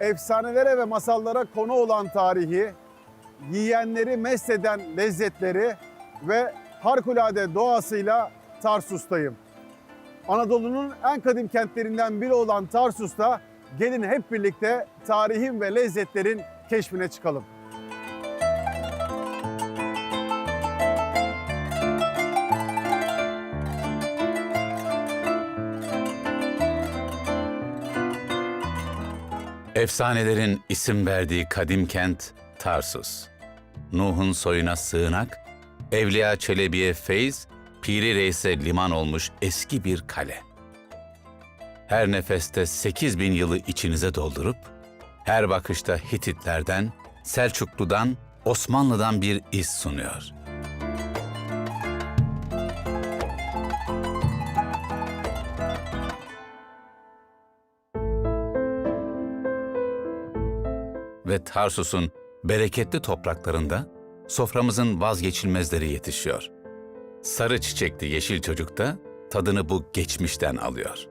Efsanelere ve masallara konu olan tarihi, yiyenleri mest lezzetleri ve harikulade doğasıyla Tarsus'tayım. Anadolu'nun en kadim kentlerinden biri olan Tarsus'ta gelin hep birlikte tarihin ve lezzetlerin keşfine çıkalım. Efsanelerin isim verdiği kadim kent Tarsus. Nuh'un soyuna sığınak, Evliya Çelebi'ye feyz, Piri Reis'e liman olmuş eski bir kale. Her nefeste 8 bin yılı içinize doldurup, her bakışta Hititlerden, Selçuklu'dan, Osmanlı'dan bir iz sunuyor. Ve Tarsus'un bereketli topraklarında soframızın vazgeçilmezleri yetişiyor. Sarı çiçekli yeşil çocuk da tadını bu geçmişten alıyor.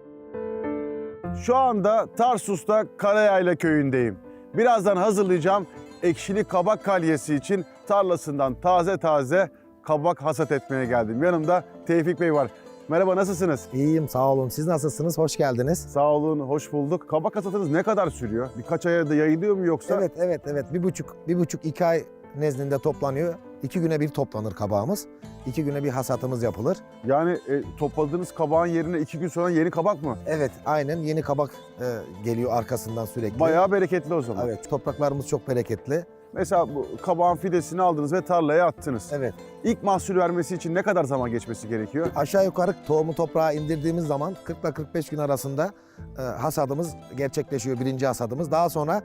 Şu anda Tarsus'ta Karayayla köyündeyim. Birazdan hazırlayacağım ekşili kabak kalyesi için tarlasından taze taze kabak hasat etmeye geldim. Yanımda Tevfik Bey var. Merhaba nasılsınız? İyiyim sağ olun. Siz nasılsınız? Hoş geldiniz. Sağ olun, hoş bulduk. Kabak hasatınız ne kadar sürüyor? Birkaç aya da yayılıyor mu yoksa? Evet evet evet. Bir buçuk, bir buçuk iki ay nezdinde toplanıyor. İki güne bir toplanır kabağımız. İki güne bir hasatımız yapılır. Yani e, topladığınız kabağın yerine iki gün sonra yeni kabak mı? Evet aynen yeni kabak e, geliyor arkasından sürekli. Bayağı bereketli o zaman. Evet topraklarımız çok bereketli. Mesela bu kabağın fidesini aldınız ve tarlaya attınız. Evet İlk mahsul vermesi için ne kadar zaman geçmesi gerekiyor? aşağı yukarı tohumu toprağa indirdiğimiz zaman 40 ile 45 gün arasında e, hasadımız gerçekleşiyor. Birinci hasadımız. Daha sonra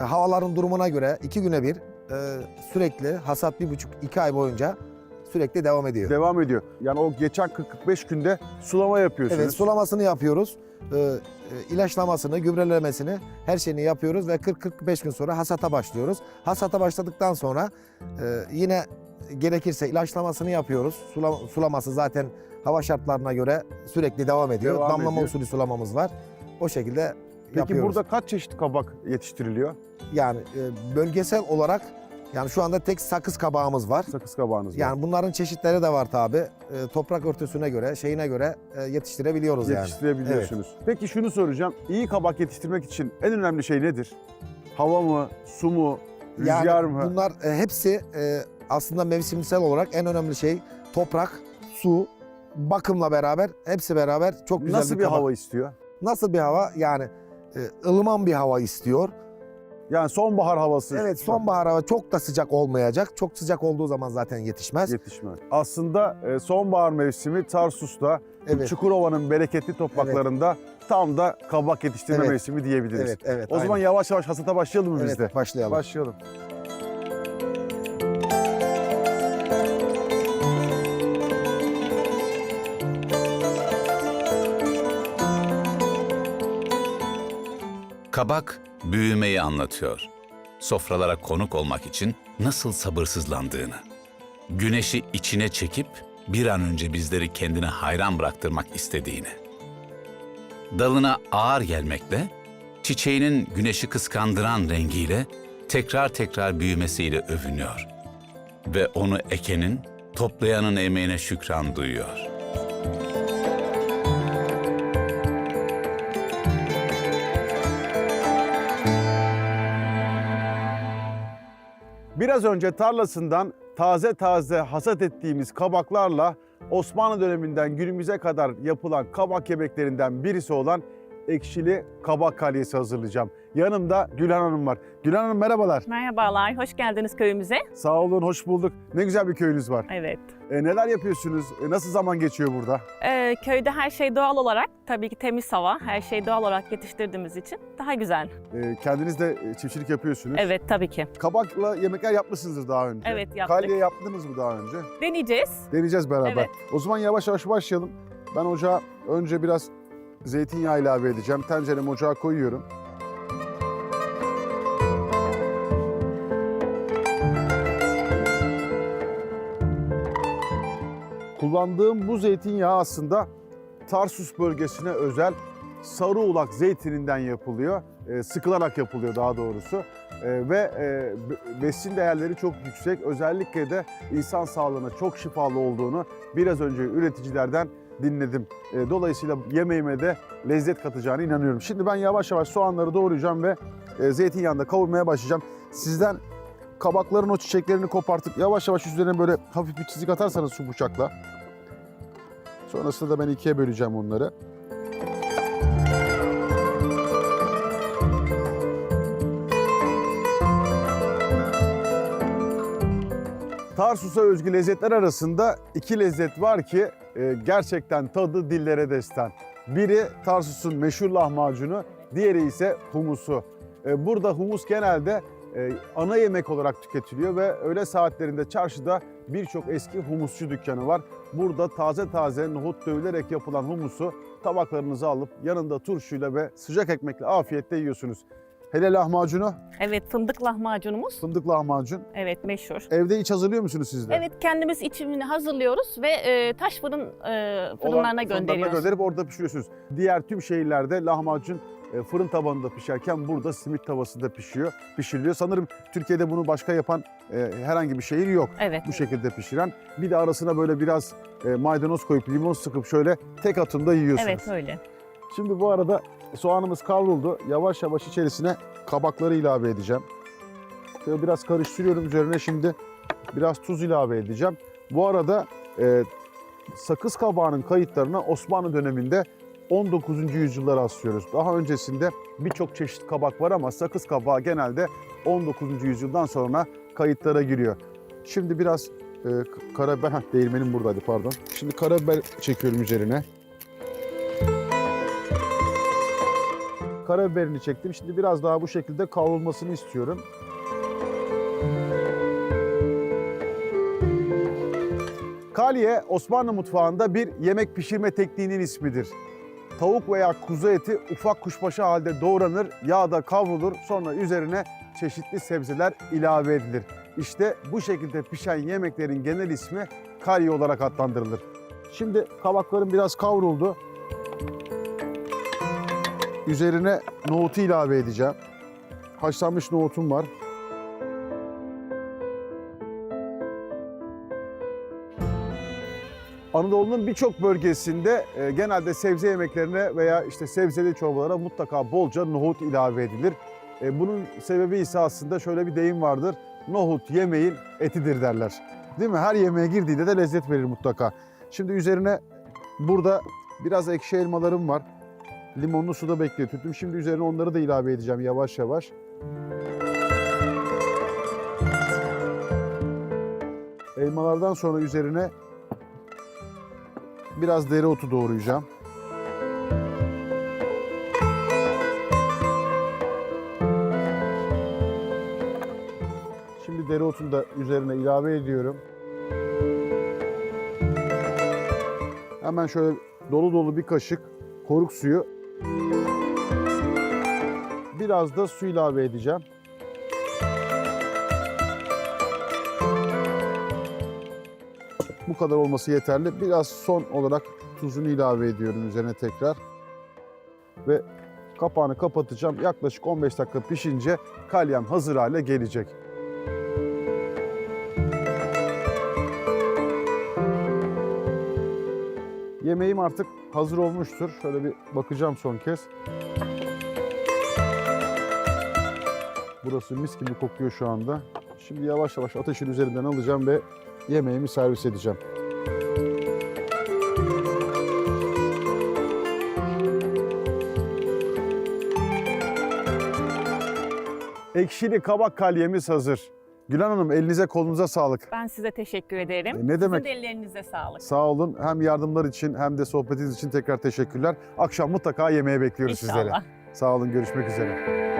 e, havaların durumuna göre iki güne bir e, sürekli hasat bir buçuk iki ay boyunca sürekli devam ediyor. Devam ediyor. Yani o geçen 40-45 günde sulama yapıyorsunuz. Evet sulamasını yapıyoruz. Ee, e, ilaçlamasını, gübrelemesini her şeyini yapıyoruz ve 40-45 gün sonra hasata başlıyoruz. Hasata başladıktan sonra e, yine gerekirse ilaçlamasını yapıyoruz. Sula- sulaması zaten hava şartlarına göre sürekli devam ediyor. Devam Damlama ediyor. usulü sulamamız var. O şekilde Peki yapıyoruz. burada kaç çeşit kabak yetiştiriliyor? yani e, bölgesel olarak yani şu anda tek sakız kabağımız var. Sakız kabağınız var. Yani bunların çeşitleri de var tabi. E, toprak örtüsüne göre, şeyine göre e, yetiştirebiliyoruz yani. yetiştirebiliyorsunuz. Peki şunu soracağım. İyi kabak yetiştirmek için en önemli şey nedir? Hava mı, su mu, rüzgar yani mı? Bunlar e, hepsi e, aslında mevsimsel olarak en önemli şey toprak, su, bakımla beraber hepsi beraber çok güzel Nasıl bir kabak. hava istiyor? Nasıl bir hava? Yani e, ılıman bir hava istiyor. Yani sonbahar havası. Evet sonbahar hava çok da sıcak olmayacak. Çok sıcak olduğu zaman zaten yetişmez. yetişmez. Aslında e, sonbahar mevsimi Tarsus'ta Evet. Çukurova'nın bereketli topraklarında tam da kabak yetiştirme Evet. mevsimi diyebiliriz. Evet, evet. O zaman aynen. yavaş yavaş hasata başlayalım mı biz evet, de? başlayalım. Başlayalım. Kabak büyümeyi anlatıyor. Sofralara konuk olmak için nasıl sabırsızlandığını. Güneşi içine çekip bir an önce bizleri kendine hayran bıraktırmak istediğini. Dalına ağır gelmekle, çiçeğinin güneşi kıskandıran rengiyle tekrar tekrar büyümesiyle övünüyor. Ve onu ekenin, toplayanın emeğine şükran duyuyor. Biraz önce tarlasından taze taze hasat ettiğimiz kabaklarla Osmanlı döneminden günümüze kadar yapılan kabak yemeklerinden birisi olan ekşili kabak kalyesi hazırlayacağım. Yanımda Gülhan Hanım var. Gülhan Hanım merhabalar. Merhabalar, hoş geldiniz köyümüze. Sağ olun, hoş bulduk. Ne güzel bir köyünüz var. Evet. E, neler yapıyorsunuz? E, nasıl zaman geçiyor burada? Ee, köyde her şey doğal olarak, tabii ki temiz hava, her şey doğal olarak yetiştirdiğimiz için daha güzel. E, kendiniz de e, çiftçilik yapıyorsunuz. Evet, tabii ki. Kabakla yemekler yapmışsınızdır daha önce. Evet, yaptık. Kalye yaptınız mı daha önce? Deneyeceğiz. Deneyeceğiz beraber. Evet. O zaman yavaş yavaş başlayalım. Ben ocağa önce biraz zeytinyağı ilave edeceğim. Tenceremi ocağa koyuyorum. Kullandığım bu zeytinyağı aslında Tarsus bölgesine özel sarı ulak zeytininden yapılıyor. e, sıkılarak yapılıyor daha doğrusu. E, ve e, be- besin değerleri çok yüksek. Özellikle de insan sağlığına çok şifalı olduğunu biraz önce üreticilerden dinledim. E, dolayısıyla yemeğime de lezzet katacağına inanıyorum. Şimdi ben yavaş yavaş soğanları doğrayacağım ve e, zeytinyağında kavurmaya başlayacağım. Sizden kabakların o çiçeklerini kopartıp yavaş yavaş üzerine böyle hafif bir çizik atarsanız şu bıçakla. Sonrasında da ben ikiye böleceğim onları. Tarsus'a özgü lezzetler arasında iki lezzet var ki e, gerçekten tadı dillere destan. Biri Tarsus'un meşhur lahmacunu, diğeri ise humusu. E, burada humus genelde ana yemek olarak tüketiliyor ve öğle saatlerinde çarşıda birçok eski humusçu dükkanı var. Burada taze taze nohut dövülerek yapılan humusu tabaklarınıza alıp yanında turşuyla ve sıcak ekmekle afiyetle yiyorsunuz. Hele lahmacunu, Evet fındık lahmacunumuz. fındık lahmacun. Evet meşhur. Evde iç hazırlıyor musunuz siz de? Evet kendimiz içimini hazırlıyoruz ve e, taş fırın e, Olan fırınlarına gönderiyoruz. gönderip orada pişiriyorsunuz. Diğer tüm şehirlerde lahmacun e, fırın tabanında pişerken burada simit tavasında pişiyor, pişiriliyor. Sanırım Türkiye'de bunu başka yapan e, herhangi bir şehir yok. Evet. Bu şekilde pişiren. Bir de arasına böyle biraz e, maydanoz koyup limon sıkıp şöyle tek atımda yiyorsunuz. Evet öyle. Şimdi bu arada soğanımız kavruldu. Yavaş yavaş içerisine kabakları ilave edeceğim. Şöyle biraz karıştırıyorum. Üzerine şimdi biraz tuz ilave edeceğim. Bu arada e, sakız kabağının kayıtlarına Osmanlı döneminde 19. yüzyıllara rastlıyoruz. Daha öncesinde birçok çeşit kabak var ama sakız kabağı genelde 19. yüzyıldan sonra kayıtlara giriyor. Şimdi biraz e, karabiber, heh, değirmenim buradaydı pardon. Şimdi karabiber çekiyorum üzerine. Karabiberini çektim. Şimdi biraz daha bu şekilde kavrulmasını istiyorum. Kalye Osmanlı mutfağında bir yemek pişirme tekniğinin ismidir. Tavuk veya kuzu eti ufak kuşbaşı halde doğranır, yağda kavrulur, sonra üzerine çeşitli sebzeler ilave edilir. İşte bu şekilde pişen yemeklerin genel ismi kalye olarak adlandırılır. Şimdi kabaklarım biraz kavruldu. Üzerine nohutu ilave edeceğim. Haşlanmış nohutum var. Anadolu'nun birçok bölgesinde e, genelde sebze yemeklerine veya işte sebzeli çorbalara mutlaka bolca nohut ilave edilir. E, bunun sebebi ise aslında şöyle bir deyim vardır. Nohut yemeğin etidir derler. Değil mi? Her yemeğe girdiğinde de lezzet verir mutlaka. Şimdi üzerine burada biraz ekşi elmalarım var. Limonlu suda bekletiyordum. Şimdi üzerine onları da ilave edeceğim yavaş yavaş. Elmalardan sonra üzerine biraz dereotu doğrayacağım. Şimdi dereotunu da üzerine ilave ediyorum. Hemen şöyle dolu dolu bir kaşık koruk suyu. Biraz da su ilave edeceğim. Bu kadar olması yeterli. Biraz son olarak tuzunu ilave ediyorum üzerine tekrar. Ve kapağını kapatacağım. Yaklaşık 15 dakika pişince kalyam hazır hale gelecek. Yemeğim artık hazır olmuştur. Şöyle bir bakacağım son kez. Burası mis gibi kokuyor şu anda. Şimdi yavaş yavaş ateşin üzerinden alacağım ve yemeğimi servis edeceğim. Ekşili kabak kalyemiz hazır. Gülen Hanım elinize kolunuza sağlık. Ben size teşekkür ederim. E, ne demek? Sizin de ellerinize sağlık. Sağ olun. Hem yardımlar için hem de sohbetiniz için tekrar teşekkürler. Akşam mutlaka yemeğe bekliyoruz sizleri. İnşallah. Sağ olun. Görüşmek üzere.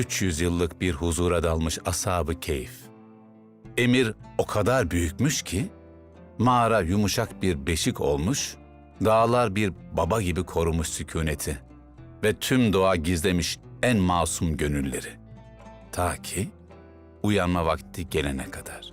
300 yıllık bir huzura dalmış asabı keyif. Emir o kadar büyükmüş ki mağara yumuşak bir beşik olmuş, dağlar bir baba gibi korumuş sükuneti ve tüm doğa gizlemiş en masum gönülleri. Ta ki uyanma vakti gelene kadar.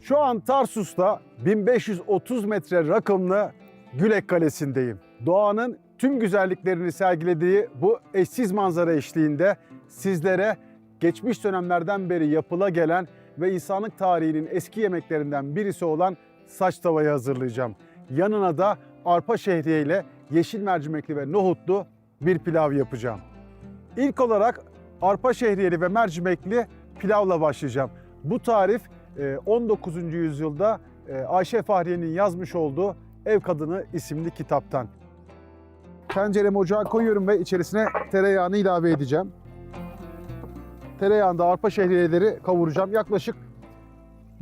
Şu an Tarsus'ta 1530 metre rakımlı Gülek Kalesi'ndeyim. Doğanın tüm güzelliklerini sergilediği bu eşsiz manzara eşliğinde sizlere geçmiş dönemlerden beri yapıla gelen ve insanlık tarihinin eski yemeklerinden birisi olan saç tavayı hazırlayacağım. Yanına da arpa şehriye ile yeşil mercimekli ve nohutlu bir pilav yapacağım. İlk olarak arpa şehriyeli ve mercimekli pilavla başlayacağım. Bu tarif e, 19. yüzyılda e, Ayşe Fahriye'nin yazmış olduğu Ev Kadını isimli kitaptan. Tenceremi ocağa koyuyorum ve içerisine tereyağını ilave edeceğim. Tereyağında arpa şehriyeleri kavuracağım. Yaklaşık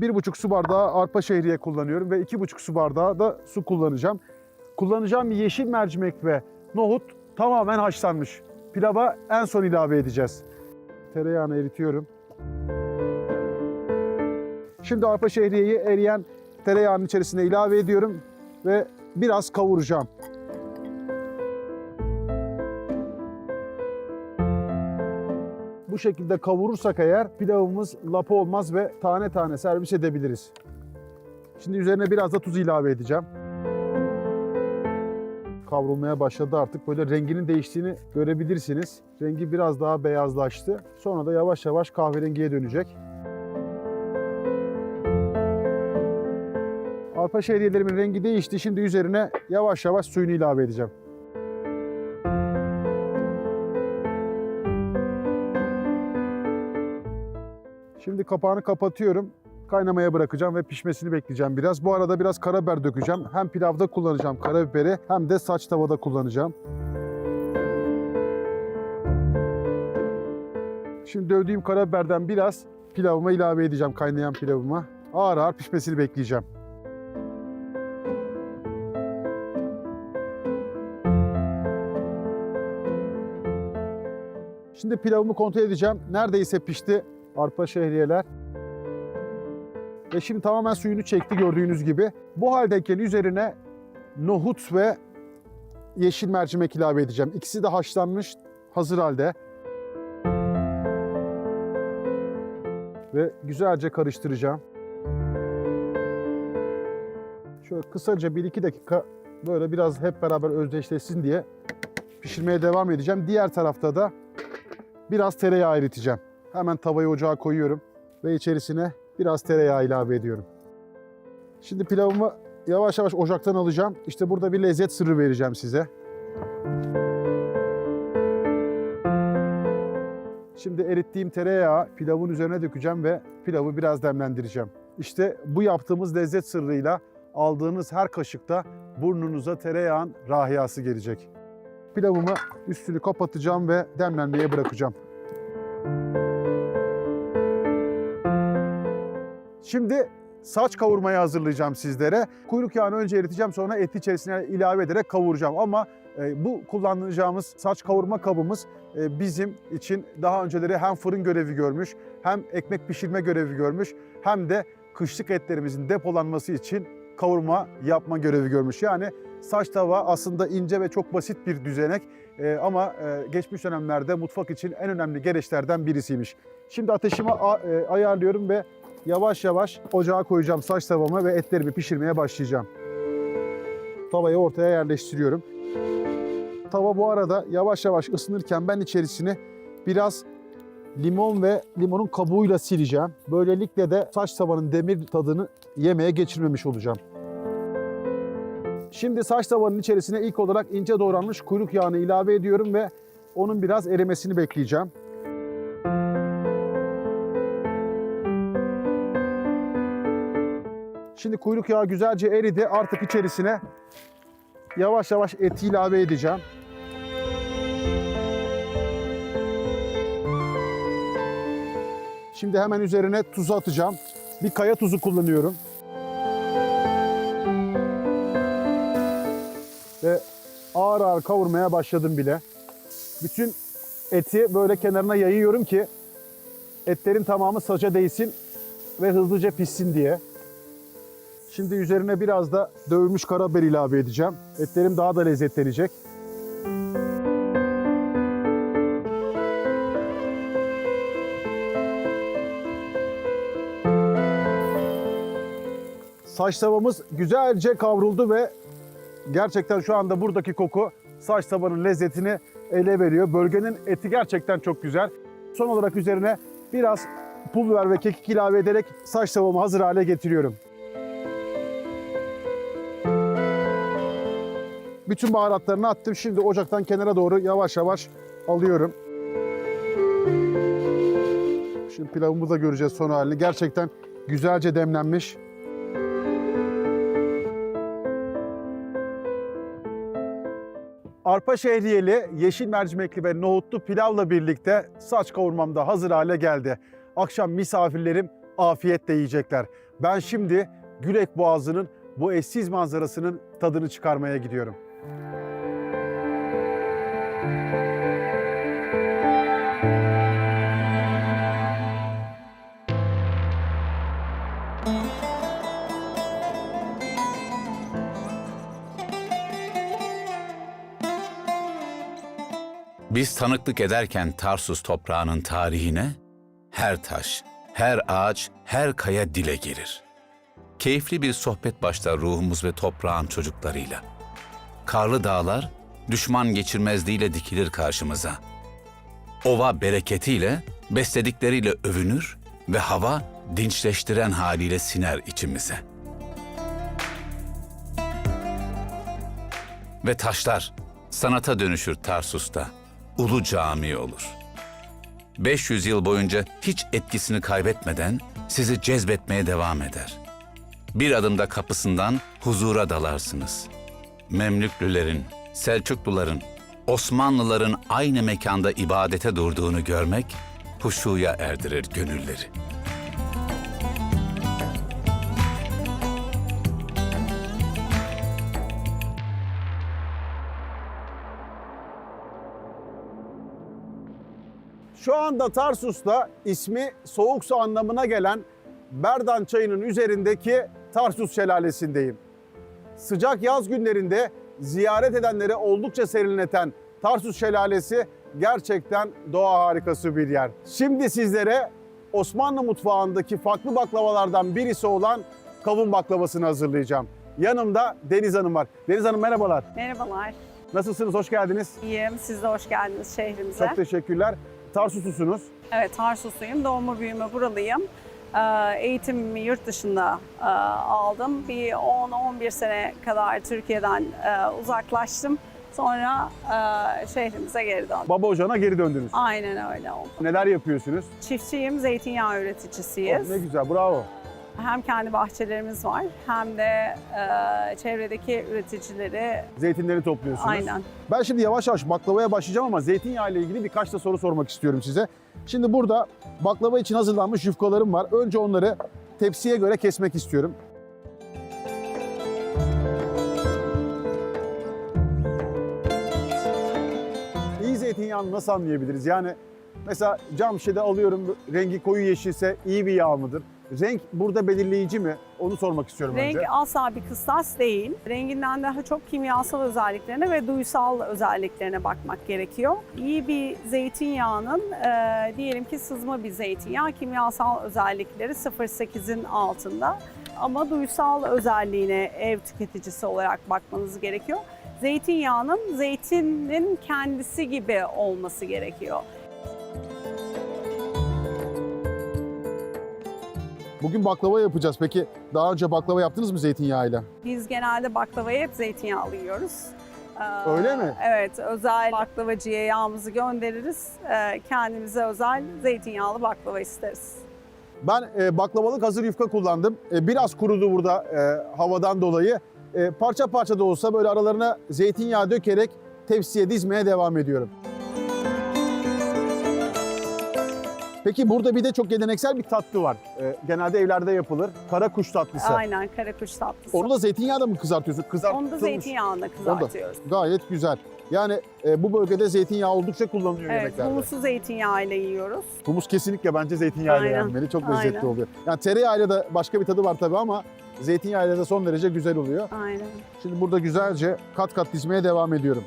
1,5 su bardağı arpa şehriye kullanıyorum ve 2,5 su bardağı da su kullanacağım. Kullanacağım yeşil mercimek ve nohut tamamen haşlanmış. Pilava en son ilave edeceğiz. Tereyağını eritiyorum. Şimdi arpa şehriyeyi eriyen tereyağının içerisine ilave ediyorum ve biraz kavuracağım. Bu şekilde kavurursak eğer pilavımız lapa olmaz ve tane tane servis edebiliriz. Şimdi üzerine biraz da tuz ilave edeceğim. Kavrulmaya başladı artık. Böyle renginin değiştiğini görebilirsiniz. Rengi biraz daha beyazlaştı. Sonra da yavaş yavaş kahverengiye dönecek. Arpa şehriyelerimin rengi değişti. Şimdi üzerine yavaş yavaş suyunu ilave edeceğim. Şimdi kapağını kapatıyorum. Kaynamaya bırakacağım ve pişmesini bekleyeceğim biraz. Bu arada biraz karabiber dökeceğim. Hem pilavda kullanacağım karabiberi hem de saç tavada kullanacağım. Şimdi dövdüğüm karabiberden biraz pilavıma ilave edeceğim kaynayan pilavıma. Ağır ağır pişmesini bekleyeceğim. Şimdi pilavımı kontrol edeceğim. Neredeyse pişti arpa şehriyeler. Ve şimdi tamamen suyunu çekti gördüğünüz gibi. Bu haldeyken üzerine nohut ve yeşil mercimek ilave edeceğim. İkisi de haşlanmış, hazır halde. Ve güzelce karıştıracağım. Şöyle kısaca 1-2 dakika böyle biraz hep beraber özdeşleşsin diye pişirmeye devam edeceğim. Diğer tarafta da biraz tereyağı eriteceğim. Hemen tavayı ocağa koyuyorum ve içerisine biraz tereyağı ilave ediyorum. Şimdi pilavımı yavaş yavaş ocaktan alacağım. İşte burada bir lezzet sırrı vereceğim size. Şimdi erittiğim tereyağı pilavın üzerine dökeceğim ve pilavı biraz demlendireceğim. İşte bu yaptığımız lezzet sırrıyla aldığınız her kaşıkta burnunuza tereyağın rahiyası gelecek. Pilavımı üstünü kapatacağım ve demlenmeye bırakacağım. Şimdi saç kavurmayı hazırlayacağım sizlere. Kuyruk yağını önce eriteceğim sonra eti içerisine ilave ederek kavuracağım. Ama e, bu kullanacağımız saç kavurma kabımız e, bizim için daha önceleri hem fırın görevi görmüş, hem ekmek pişirme görevi görmüş, hem de kışlık etlerimizin depolanması için kavurma yapma görevi görmüş. Yani saç tava aslında ince ve çok basit bir düzenek e, ama e, geçmiş dönemlerde mutfak için en önemli gereçlerden birisiymiş. Şimdi ateşimi e, ayarlıyorum ve yavaş yavaş ocağa koyacağım saç tavamı ve etlerimi pişirmeye başlayacağım. Tavayı ortaya yerleştiriyorum. Tava bu arada yavaş yavaş ısınırken ben içerisine biraz limon ve limonun kabuğuyla sileceğim. Böylelikle de saç tavanın demir tadını yemeğe geçirmemiş olacağım. Şimdi saç tavanın içerisine ilk olarak ince doğranmış kuyruk yağını ilave ediyorum ve onun biraz erimesini bekleyeceğim. Şimdi kuyruk yağı güzelce eridi. Artık içerisine yavaş yavaş eti ilave edeceğim. Şimdi hemen üzerine tuzu atacağım. Bir kaya tuzu kullanıyorum. ve ağır ağır kavurmaya başladım bile. Bütün eti böyle kenarına yayıyorum ki etlerin tamamı saça değsin ve hızlıca pişsin diye. Şimdi üzerine biraz da dövülmüş karabiber ilave edeceğim. Etlerim daha da lezzetlenecek. Saç tavamız güzelce kavruldu ve gerçekten şu anda buradaki koku saç tavanın lezzetini ele veriyor. Bölgenin eti gerçekten çok güzel. Son olarak üzerine biraz pul biber ve kekik ilave ederek saç tavamı hazır hale getiriyorum. Bütün baharatlarını attım. Şimdi ocaktan kenara doğru yavaş yavaş alıyorum. Şimdi pilavımızı da göreceğiz son halini. Gerçekten güzelce demlenmiş. Arpa şehriyeli, yeşil mercimekli ve nohutlu pilavla birlikte saç kavurmam da hazır hale geldi. Akşam misafirlerim afiyetle yiyecekler. Ben şimdi Gülek Boğazı'nın bu eşsiz manzarasının tadını çıkarmaya gidiyorum. Biz tanıklık ederken Tarsus toprağının tarihine her taş, her ağaç, her kaya dile gelir. Keyifli bir sohbet başlar ruhumuz ve toprağın çocuklarıyla. Karlı dağlar düşman geçirmezliğiyle dikilir karşımıza. Ova bereketiyle, besledikleriyle övünür ve hava dinçleştiren haliyle siner içimize. Ve taşlar sanata dönüşür Tarsus'ta. Ulu cami olur. 500 yıl boyunca hiç etkisini kaybetmeden sizi cezbetmeye devam eder. Bir adımda kapısından huzura dalarsınız. Memlüklülerin, Selçukluların, Osmanlıların aynı mekanda ibadete durduğunu görmek huşuya erdirir gönülleri. Şu anda Tarsus'ta ismi soğuk su anlamına gelen Berdan çayının üzerindeki Tarsus Şelalesi'ndeyim. Sıcak yaz günlerinde ziyaret edenleri oldukça serinleten Tarsus Şelalesi gerçekten doğa harikası bir yer. Şimdi sizlere Osmanlı mutfağındaki farklı baklavalardan birisi olan kavun baklavasını hazırlayacağım. Yanımda Deniz Hanım var. Deniz Hanım merhabalar. Merhabalar. Nasılsınız? Hoş geldiniz. İyiyim. Siz de hoş geldiniz şehrimize. Çok teşekkürler. Tarsuslusunuz. Evet, Tarsusluyum. Doğma büyüme buralıyım. Ee, Eğitimimi yurt dışında e, aldım. Bir 10-11 sene kadar Türkiye'den e, uzaklaştım. Sonra e, şehrimize geri döndüm. Baba ocağına geri döndünüz. Aynen öyle oldu. Neler yapıyorsunuz? Çiftçiyim, zeytinyağı Oh, üreticisiyiz. ne güzel, bravo. Hem kendi bahçelerimiz var hem de e, çevredeki üreticileri Zeytinleri topluyorsunuz. aynen. Ben şimdi yavaş yavaş baklavaya başlayacağım ama zeytinyağı ile ilgili birkaç da soru sormak istiyorum size. Şimdi burada baklava için hazırlanmış yufkalarım var. Önce onları tepsiye göre kesmek istiyorum. İyi zeytinyağını nasıl anlayabiliriz? Yani mesela cam şişede alıyorum rengi koyu yeşilse iyi bir yağ mıdır? Renk burada belirleyici mi? Onu sormak istiyorum Renk önce. asla bir kıstas değil. Renginden daha çok kimyasal özelliklerine ve duysal özelliklerine bakmak gerekiyor. İyi bir zeytinyağının e, diyelim ki sızma bir zeytinyağı kimyasal özellikleri 0.8'in altında. Ama duysal özelliğine ev tüketicisi olarak bakmanız gerekiyor. Zeytinyağının zeytinin kendisi gibi olması gerekiyor. Bugün baklava yapacağız. Peki daha önce baklava yaptınız mı zeytinyağıyla? Biz genelde baklavayı hep zeytinyağlı yiyoruz. Ee, Öyle mi? Evet, özel baklavacıya yağımızı göndeririz. Ee, Kendimize özel zeytinyağlı baklava isteriz. Ben e, baklavalık hazır yufka kullandım. E, biraz kurudu burada e, havadan dolayı. E, parça parça da olsa böyle aralarına zeytinyağı dökerek tepsiye dizmeye devam ediyorum. Peki burada bir de çok geleneksel bir tatlı var. E, genelde evlerde yapılır. Kara kuş tatlısı. Aynen, karakuş tatlısı. Onu da zeytinyağında mı kızartıyorsun? Onu Kızartılmış. da zeytinyağında kızartıyoruz. Gayet güzel. Yani e, bu bölgede zeytinyağı oldukça kullanılıyor Evet, yemeklerde. humusu zeytinyağı ile yiyoruz. Humus kesinlikle bence zeytinyağıyla Aynen. yenmeli. Çok lezzetli Aynen. oluyor. Yani tereyağıyla da başka bir tadı var tabii ama zeytinyağıyla da son derece güzel oluyor. Aynen. Şimdi burada güzelce kat kat dizmeye devam ediyorum.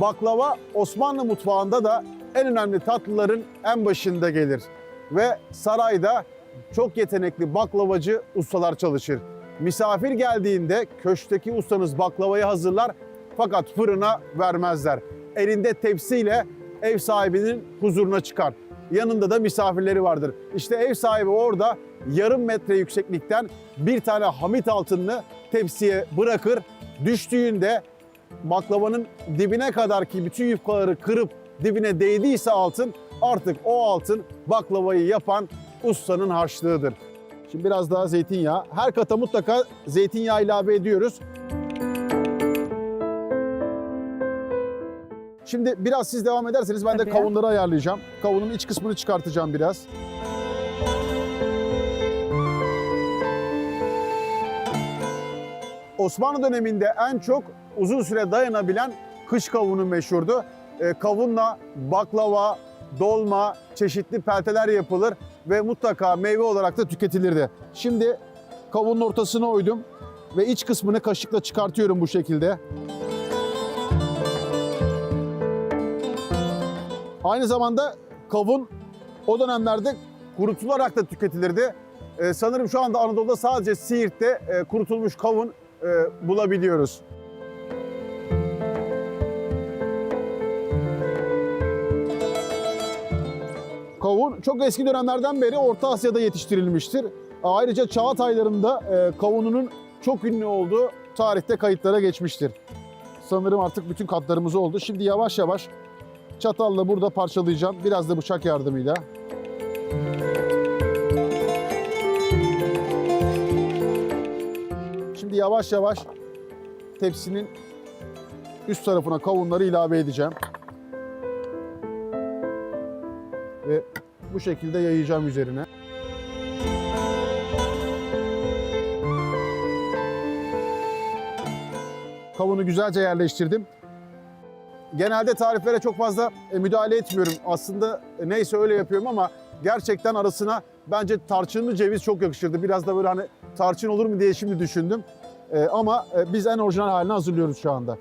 Baklava Osmanlı mutfağında da en önemli tatlıların en başında gelir. Ve sarayda çok yetenekli baklavacı ustalar çalışır. Misafir geldiğinde köşkteki ustanız baklavayı hazırlar fakat fırına vermezler. Elinde tepsiyle ev sahibinin huzuruna çıkar. Yanında da misafirleri vardır. İşte ev sahibi orada yarım metre yükseklikten bir tane hamit altınını tepsiye bırakır. Düştüğünde baklavanın dibine kadar ki bütün yufkaları kırıp dibine değdiyse altın artık o altın baklavayı yapan ustanın harçlığıdır. Şimdi biraz daha zeytinyağı. Her kata mutlaka zeytinyağı ilave ediyoruz. Şimdi biraz siz devam ederseniz ben de Tabii. kavunları ayarlayacağım. Kavunun iç kısmını çıkartacağım biraz. Osmanlı döneminde en çok uzun süre dayanabilen kış kavunu meşhurdu. Ee, kavunla baklava, dolma, çeşitli pelteler yapılır ve mutlaka meyve olarak da tüketilirdi. Şimdi kavunun ortasına oydum ve iç kısmını kaşıkla çıkartıyorum bu şekilde. Aynı zamanda kavun o dönemlerde kurutularak da tüketilirdi. Ee, sanırım şu anda Anadolu'da sadece Siirt'te e, kurutulmuş kavun e, bulabiliyoruz. Kavun çok eski dönemlerden beri Orta Asya'da yetiştirilmiştir. Ayrıca Çağataylarında e, kavununun çok ünlü olduğu tarihte kayıtlara geçmiştir. Sanırım artık bütün katlarımız oldu. Şimdi yavaş yavaş çatalla burada parçalayacağım. Biraz da bıçak yardımıyla. Şimdi yavaş yavaş tepsinin üst tarafına kavunları ilave edeceğim. Ve bu şekilde yayacağım üzerine. Kavunu güzelce yerleştirdim. Genelde tariflere çok fazla e, müdahale etmiyorum. Aslında neyse öyle yapıyorum ama gerçekten arasına bence tarçınlı ceviz çok yakışırdı. Biraz da böyle hani tarçın olur mu diye şimdi düşündüm. E, ama e, biz en orijinal halini hazırlıyoruz şu anda.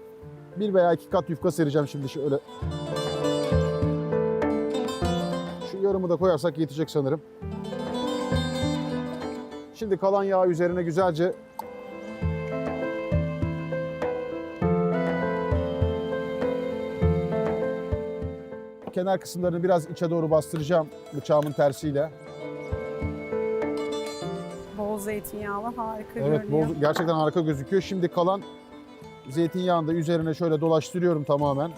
Bir veya iki kat yufka sereceğim şimdi şöyle. Yarımı da koyarsak yetecek sanırım. Şimdi kalan yağı üzerine güzelce kenar kısımlarını biraz içe doğru bastıracağım bıçağımın tersiyle. Bol zeytinyağlı harika Evet, görünüyor. bol, gerçekten harika gözüküyor. Şimdi kalan zeytinyağını da üzerine şöyle dolaştırıyorum tamamen.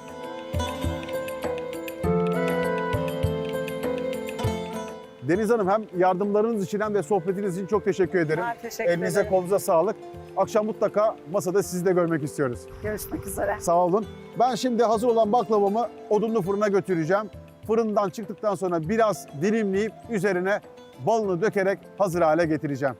Deniz Hanım hem yardımlarınız için hem de sohbetiniz için çok teşekkür ederim. Ben teşekkür Elinize ederim. kolunuza sağlık. Akşam mutlaka masada sizi de görmek istiyoruz. Görüşmek üzere. Sağ olun. Ben şimdi hazır olan baklavamı odunlu fırına götüreceğim. Fırından çıktıktan sonra biraz dilimleyip üzerine balını dökerek hazır hale getireceğim.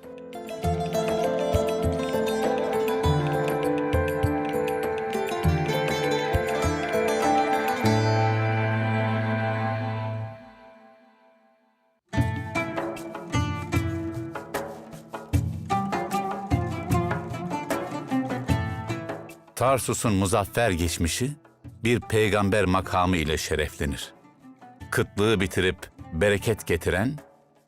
Tarsus'un muzaffer geçmişi bir peygamber makamı ile şereflenir. Kıtlığı bitirip bereket getiren,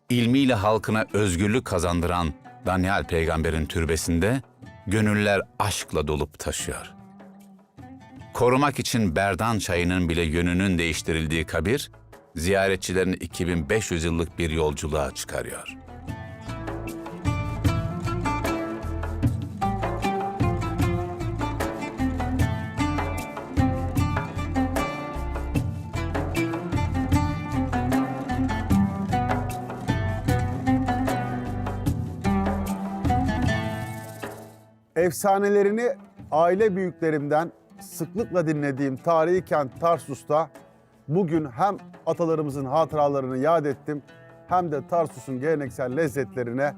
ilmiyle halkına özgürlük kazandıran Daniel peygamberin türbesinde gönüller aşkla dolup taşıyor. Korumak için Berdan çayının bile yönünün değiştirildiği kabir, ziyaretçilerini 2500 yıllık bir yolculuğa çıkarıyor. Efsanelerini aile büyüklerimden sıklıkla dinlediğim tarihi kent Tarsus'ta bugün hem atalarımızın hatıralarını yad ettim hem de Tarsus'un geleneksel lezzetlerine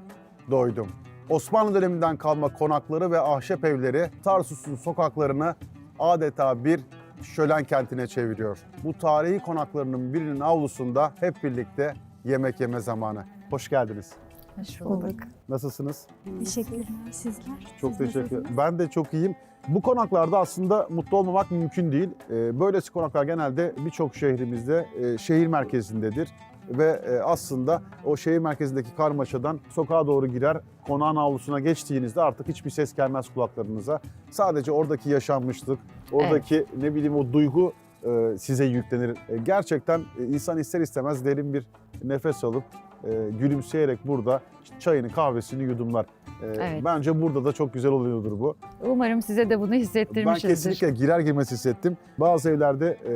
doydum. Osmanlı döneminden kalma konakları ve ahşap evleri Tarsus'un sokaklarını adeta bir şölen kentine çeviriyor. Bu tarihi konaklarının birinin avlusunda hep birlikte yemek yeme zamanı. Hoş geldiniz. Hoş bulduk. Nasılsınız? Teşekkürler. Sizler? Çok Siz teşekkür nasılsınız? Ben de çok iyiyim. Bu konaklarda aslında mutlu olmamak mümkün değil. Ee, Böylesi konaklar genelde birçok şehrimizde e, şehir merkezindedir. Ve e, aslında o şehir merkezindeki karmaşadan sokağa doğru girer, konağın avlusuna geçtiğinizde artık hiçbir ses gelmez kulaklarınıza. Sadece oradaki yaşanmışlık, oradaki ne bileyim o duygu e, size yüklenir. Gerçekten insan ister istemez derin bir nefes alıp e, gülümseyerek burada çayını kahvesini yudumlar. E, Evet. Bence burada da çok güzel oluyordur bu. Umarım size de bunu Ben hissettirmişizdir. kesinlikle girer girmez hissettim. Bazı evlerde e,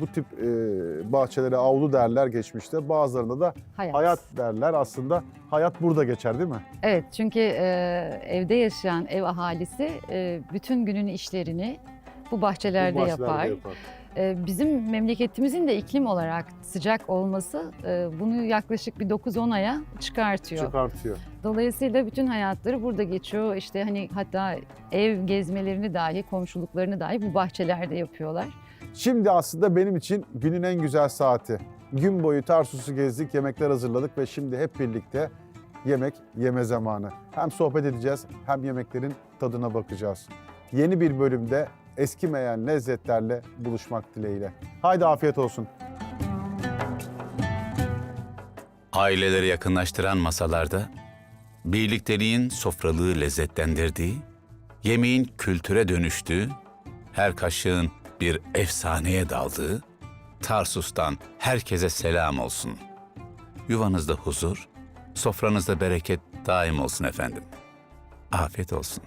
bu tip e, bahçelere avlu derler geçmişte. Bazılarında da Hayat. hayat derler. Aslında hayat burada geçer değil mi? Evet çünkü e, evde yaşayan ev ahalisi e, bütün günün işlerini bu bahçelerde, Bu bahçelerde yapar. E, bizim memleketimizin de iklim olarak sıcak olması e, bunu yaklaşık bir 9-10 aya çıkartıyor. Çıkartıyor. Dolayısıyla bütün hayatları burada geçiyor. İşte hani hatta ev gezmelerini dahi, komşuluklarını dahi bu bahçelerde yapıyorlar. Şimdi aslında benim için günün en güzel saati. Gün boyu Tarsus'u gezdik, yemekler hazırladık ve şimdi hep birlikte yemek yeme zamanı. Hem sohbet edeceğiz hem yemeklerin tadına bakacağız. Yeni bir bölümde eskimeyen lezzetlerle buluşmak dileğiyle. Haydi afiyet olsun. Aileleri yakınlaştıran masalarda, birlikteliğin sofralığı lezzetlendirdiği, yemeğin kültüre dönüştüğü, her kaşığın bir efsaneye daldığı, Tarsus'tan herkese selam olsun. Yuvanızda huzur, sofranızda bereket daim olsun efendim. Afiyet olsun.